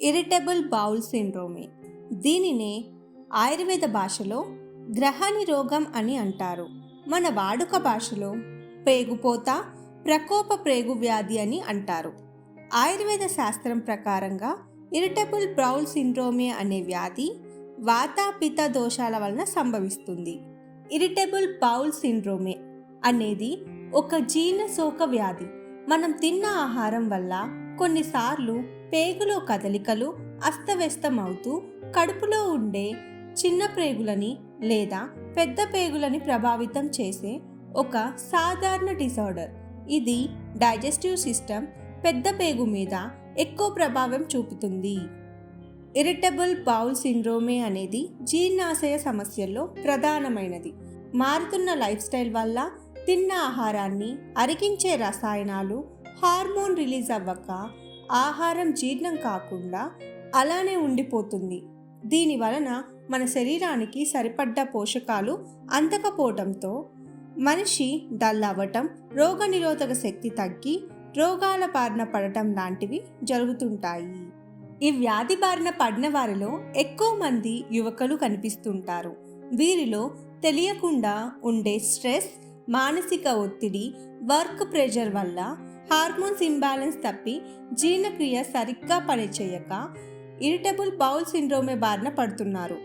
Irritable bowel సిండ్రోమే. దీనినే ఆయుర్వేద భాషలో గ్రహణి రోగం అని అంటారు. మన వాడుక భాషలో పేగుపోత ప్రకోప ప్రేగు వ్యాధి అని అంటారు. ఆయుర్వేద శాస్త్రం ప్రకారంగా ఇరిటబుల్ బౌల్ సిండ్రోమే అనే వ్యాధి వాతాపిత దోషాల వలన సంభవిస్తుంది. ఇరిటబుల్ బౌల్ సిండ్రోమే అనేది ఒక జీర్ణశోక వ్యాధి. మనం తిన్న ఆహారం వల్ల కొన్నిసార్లు పేగులో కదలికలు అస్తవ్యస్తమవుతూ కడుపులో ఉండే చిన్న ప్రేగులని లేదా పెద్ద పేగులని ప్రభావితం చేసే ఒక సాధారణ డిసార్డర్. ఇది డైజెస్టివ్ సిస్టమ్ పెద్ద పేగు మీద ఎక్కువ ప్రభావం చూపుతుంది. ఇరిటబుల్ బౌల్ సిండ్రోమే అనేది జీర్ణాశయ సమస్యల్లో ప్రధానమైనది. మారుతున్న లైఫ్ స్టైల్ వల్ల తిన్న ఆహారాన్ని అరిగించే రసాయనాలు హార్మోన్ రిలీజ్ అవ్వక ఆహారం జీర్ణం కాకుండా అలానే ఉండిపోతుంది. దీని వలన మన శరీరానికి సరిపడ్డ పోషకాలు అందకపోవడంతో మనిషి డల్ అవ్వటం రోగనిరోధక శక్తి తగ్గి రోగాల బారిన పడటం లాంటివి జరుగుతుంటాయి. ఈ వ్యాధి బారిన పడిన వారిలో ఎక్కువ మంది యువకులు కనిపిస్తుంటారు. వీరిలో తెలియకుండా ఉండే స్ట్రెస్ మానసిక ఒత్తిడి వర్క్ ప్రెషర్ వల్ల హార్మోన్స్ ఇంబ్యాలెన్స్ తప్పి జీర్ణక్రియ సరిగ్గా పనిచేయక ఇరిటబుల్ బౌల్ సిండ్రోమే బారిన పడుతున్నారు.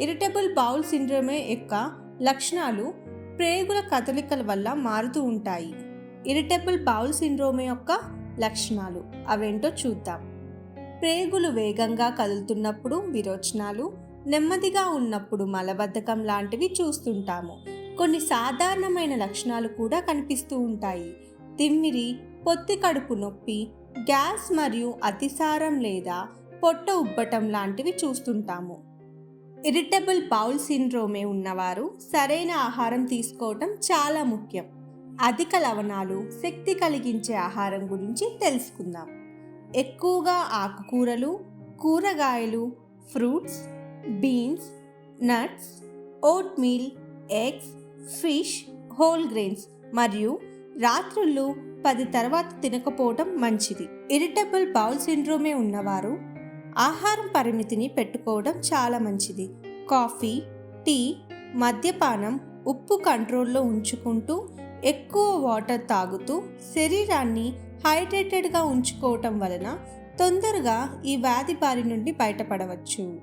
ఇరిటబుల్ బౌల్ సిండ్రోమే యొక్క లక్షణాలు ప్రేగుల కదలికల వల్ల మారుతూ ఉంటాయి. ఇరిటబుల్ బౌల్ సిండ్రోమే యొక్క లక్షణాలు అవేంటో చూద్దాం. ప్రేగులు వేగంగా కదులుతున్నప్పుడు విరోచనాలు నెమ్మదిగా ఉన్నప్పుడు మలబద్ధకం లాంటివి చూస్తుంటాము. కొన్ని సాధారణమైన లక్షణాలు కూడా కనిపిస్తూ ఉంటాయి. తిమ్మిరి పొత్తి కడుపు నొప్పి గ్యాస్ మరియు అతిసారం లేదా పొట్ట ఉబ్బటం లాంటివి చూస్తుంటాము. ఇరిటబుల్ బౌల్ సిండ్రోమే ఉన్నవారు సరైన ఆహారం తీసుకోవటం చాలా ముఖ్యం. అధిక లవణాలు శక్తి కలిగించే ఆహారం గురించి తెలుసుకుందాం. ఎక్కువగా ఆకుకూరలు కూరగాయలు fruits beans nuts oatmeal eggs fish whole grains మరియు రాత్రుళ్ళు పది తర్వాత తినకపోవడం మంచిది. ఇరిటబుల్ బౌల్ సిండ్రోమే ఉన్నవారు ఆహారం పరిమితిని పెట్టుకోవడం చాలా మంచిది. కాఫీ టీ మద్యపానం ఉప్పు కంట్రోల్లో ఉంచుకుంటూ ఎక్కువ వాటర్ తాగుతూ శరీరాన్ని హైడ్రేటెడ్గా ఉంచుకోవటం వలన తొందరగా ఈ వ్యాధి బారి నుండి బయటపడవచ్చు.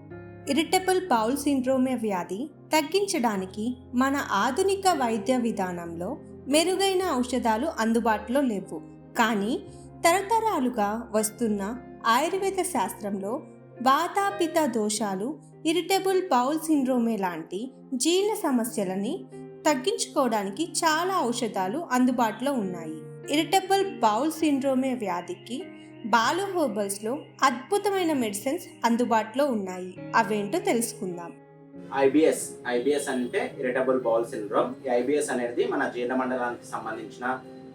ఇరిటబుల్ బౌల్ సిండ్రోమే వ్యాధి తగ్గించడానికి మన ఆధునిక వైద్య విధానంలో మెరుగైన ఔషధాలు అందుబాటులో లేవు. కానీ తరతరాలుగా వస్తున్న ఆయుర్వేద శాస్త్రంలో వాతాపిత దోషాలు ఇరిటబుల్ బౌల్ సిండ్రోమే లాంటి జీర్ణ సమస్యలని తగ్గించుకోవడానికి చాలా ఔషధాలు అందుబాటులో ఉన్నాయి. ఇరిటబుల్ బౌల్ సిండ్రోమే వ్యాధికి బాలు హోబల్స్లో అద్భుతమైన మెడిసిన్స్ అందుబాటులో ఉన్నాయి. అవేంటో తెలుసుకుందాం. ఐబిఎస్ ఐబిఎస్ అంటే ఇరిటబుల్ బౌల్ సిండ్రోమ్. ఈ ఐబిఎస్ అనేది మన జీర్ణ మండలానికి సంబంధించిన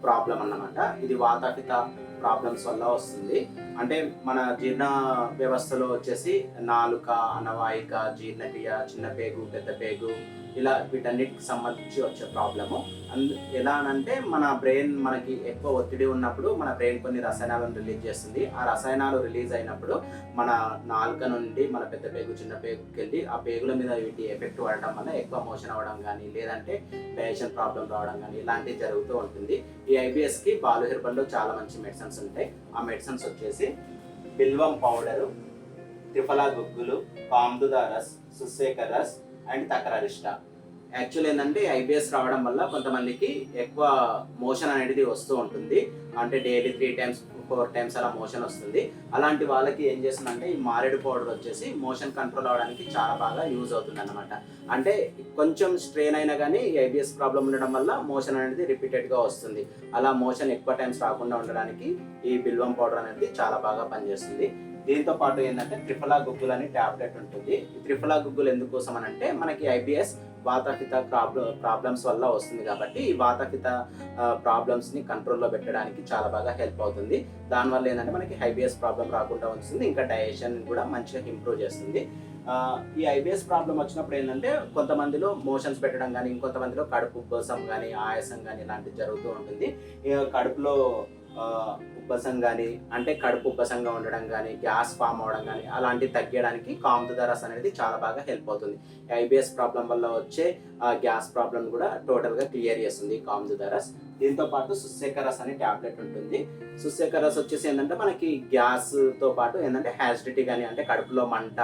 ప్రాబ్లం అన్నమాట. ఇది వాతాపిత ప్రాబ్లమ్స్ వల్ల వస్తుంది. అంటే మన జీర్ణ వ్యవస్థలో వచ్చేసి నాలుక అనవాయిక జీర్ణక్రియ చిన్న పేగు పెద్ద పేగు ఇలా వీటన్నిటికి సంబంధించి వచ్చే ప్రాబ్లము. అందు ఎలా అంటే మన బ్రెయిన్ మనకి ఎక్కువ ఒత్తిడి ఉన్నప్పుడు మన బ్రెయిన్ కొన్ని రసాయనాలను రిలీజ్ చేస్తుంది. ఆ రసాయనాలు రిలీజ్ అయినప్పుడు మన నాలుక నుండి మన పెద్ద పేగు చిన్న పేగుకి వెళ్ళి ఆ పేగుల మీద వీటి ఎఫెక్ట్ పడటం వల్ల ఎక్కువ మోషన్ అవ్వడం కానీ లేదంటే డైజెషన్ ప్రాబ్లం రావడం కానీ ఇలాంటివి జరుగుతూ ఉంటుంది. ఈ ఈ ఐబిఎస్కి బాలు హెర్బల్లో చాలా మంచి మెడిసిన్స్ ఉంటాయి. ఆ మెడిసిన్స్ వచ్చేసి బిల్వం పౌడరు త్రిఫలా గుగ్గులు పామ్దుదారస్ సుస్సేకర్ రస్ అండ్ తకరరిష్ట యాక్చువల్ ఏంటంటే ఐబిఎస్ రావడం వల్ల కొంతమందికి ఎక్కువ మోషన్ అనేది వస్తూ ఉంటుంది. అంటే daily three times four times అలా మోషన్ వస్తుంది. అలాంటి వాళ్ళకి ఏం చేస్తుందంటే ఈ మారేడు పౌడర్ వచ్చేసి మోషన్ కంట్రోల్ అవడానికి చాలా బాగా యూజ్ అవుతుంది అనమాట అంటే కొంచెం స్ట్రెయిన్ అయినా కానీ ఐబిఎస్ ప్రాబ్లం ఉండడం వల్ల మోషన్ అనేది రిపీటెడ్గా వస్తుంది. అలా మోషన్ ఎక్కువ టైమ్స్ రాకుండా ఉండడానికి ఈ బిల్వం పౌడర్ అనేది చాలా బాగా పనిచేస్తుంది. దీంతో పాటు ఏంటంటే త్రిఫలా గుగ్గులు అనే టాబ్లెట్ ఉంటుంది. త్రిఫలా గుగ్గులు ఎందుకోసం అని అంటే మనకి ఐబిఎస్ వాతాపిత ప్రాబ్లం ప్రాబ్లమ్స్ వల్ల వస్తుంది కాబట్టి ఈ వాతాపిత ప్రాబ్లమ్స్ని కంట్రోల్లో పెట్టడానికి చాలా బాగా హెల్ప్ అవుతుంది. దానివల్ల ఏంటంటే మనకి హైబిఎస్ ప్రాబ్లం రాకుండా వస్తుంది ఇంకా డైజెషన్ కూడా మంచిగా ఇంప్రూవ్ చేస్తుంది. ఈ ఐబిఎస్ ప్రాబ్లం వచ్చినప్పుడు ఏంటంటే కొంతమందిలో మోషన్స్ పెట్టడం కానీ ఇంకొంతమందిలో కడుపు ఉబ్బసం కానీ ఆయాసం కానీ ఇలాంటివి జరుగుతూ ఉంటుంది. కడుపులో ఉబ్బసం కానీ అంటే కడుపు ఉబ్బసంగా ఉండడం కానీ గ్యాస్ ఫామ్ అవడం కానీ అలాంటివి తగ్గడానికి కామ్దుదరస్ అనేది చాలా బాగా హెల్ప్ అవుతుంది. ఐబిఎస్ ప్రాబ్లం వల్ల వచ్చే ఆ గ్యాస్ ప్రాబ్లం కూడా టోటల్గా క్లియర్ చేస్తుంది కామ్దుదరస్ దీంతో పాటు సుస్సేకరస్ అనే టాబ్లెట్ ఉంటుంది. సుస్సేకరస్ వచ్చేసి ఏంటంటే మనకి గ్యాస్తో పాటు ఏంటంటే హ్యాసిడిటీ కానీ అంటే కడుపులో మంట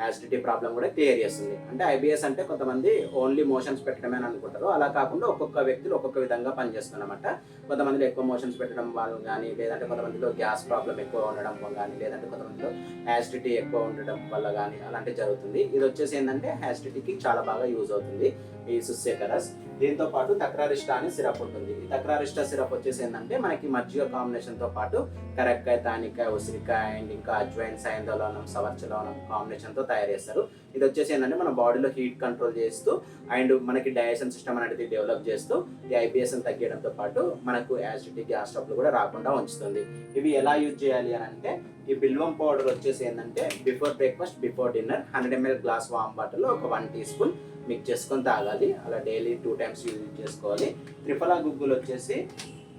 యాసిడిటీ ప్రాబ్లం కూడా క్లియర్ చేస్తుంది. అంటే ఐబిఎస్ అంటే కొంతమంది ఓన్లీ మోషన్స్ పెట్టడమే అని అనుకుంటారు. అలా కాకుండా ఒక్కొక్క వ్యక్తులు ఒక్కొక్క విధంగా పనిచేస్తుందన్నమాట. కొంతమందిలో ఎక్కువ మోషన్స్ పెట్టడం వాళ్ళు కానీ లేదంటే కొంతమందిలో గ్యాస్ ప్రాబ్లం ఎక్కువ ఉండడం కానీ లేదంటే కొంతమందిలో యాసిడిటీ ఎక్కువ ఉండడం వల్ల కానీ అలాంటివి జరుగుతుంది. ఇది వచ్చేసి ఏంటంటే యాసిడిటీకి చాలా బాగా యూజ్ అవుతుంది ఈ సుస్సేకరస్ దీంతో పాటు తక్రారిష్ట అనే సిరప్ ఉంటుంది. ఈ తక్రారిష్ట సిరప్ వచ్చేసి ఏంటంటే మనకి మజ్జిగ కాంబినేషన్తో పాటు కరెక్కాయ తానికాయ ఉసిరికాయ అండ్ ఇంకా అజ్వైన్ సాయందోలనం సవర్చలోనం కాంబినేషన్తో తో తయారు చేస్తారు ఇది వచ్చేసి ఏంటంటే మన బాడీలో హీట్ కంట్రోల్ చేస్తూ అండ్ మనకి డైజెషన్ సిస్టమ్ అనేది డెవలప్ చేస్తూ ఈ ఐబిఎస్ తగ్గడంతో పాటు మనకు యాసిడిటీ గ్యాస్ స్టాప్లు కూడా రాకుండా ఉంచుతుంది. ఇవి ఎలా యూజ్ చేయాలి అని అంటే ఈ బిల్వం పౌడర్ వచ్చేసి ఏంటంటే before breakfast before dinner hundred ML glass warm బాటిల్లో ఒక వన్ టీ స్పూన్ మిక్స్ చేసుకొని తాగాలి. అలా డైలీ టూ టైమ్స్ యూజ్ చేసుకోవాలి. త్రిఫలా గుగ్గులు వచ్చేసి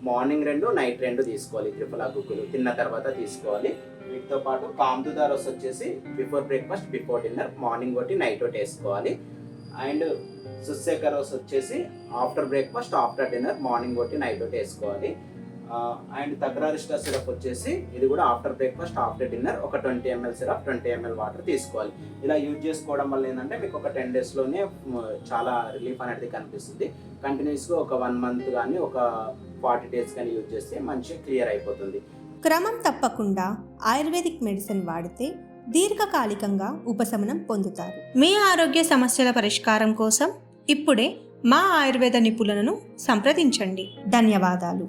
మార్నింగ్ రెండు నైట్ రెండు తీసుకోవాలి. త్రిఫలా గుగ్గులు తిన్న తర్వాత తీసుకోవాలి. వీటితో పాటు కామ్దుదారస్ వచ్చేసి before breakfast before dinner morning ఒకటి నైట్ ఒకటి వేసుకోవాలి. అండ్ సుస్సేకరోస్ వచ్చేసి after breakfast after dinner morning ఒకటి నైట్ ఒకటి వేసుకోవాలి. అండ్ తక్రారిస్టా సిరప్ వచ్చేసి ఇది కూడా ఆఫ్టర్ బ్రేక్ఫాస్ట్ ఆఫ్టర్ డిన్నర్ ఒక twenty ML syrup twenty ML water తీసుకోవాలి. ఇలా యూజ్ చేసుకోవడం వల్ల ఏంటంటే మీకు ఒక టెన్ డేస్లోనే చాలా రిలీఫ్ అనేది కనిపిస్తుంది. కంటిన్యూస్గా ఒక వన్ మంత్ కానీ ఒక ఫార్టీ డేస్ కానీ యూజ్ చేస్తే మంచిగా క్లియర్ అయిపోతుంది. క్రమం తప్పకుండా ఆయుర్వేదిక్ మెడిసిన్ వాడితే దీర్ఘకాలికంగా ఉపశమనం పొందుతారు. మీ ఆరోగ్య సమస్యల పరిష్కారం కోసం ఇప్పుడే మా ఆయుర్వేద నిపుణులను సంప్రదించండి. ధన్యవాదాలు.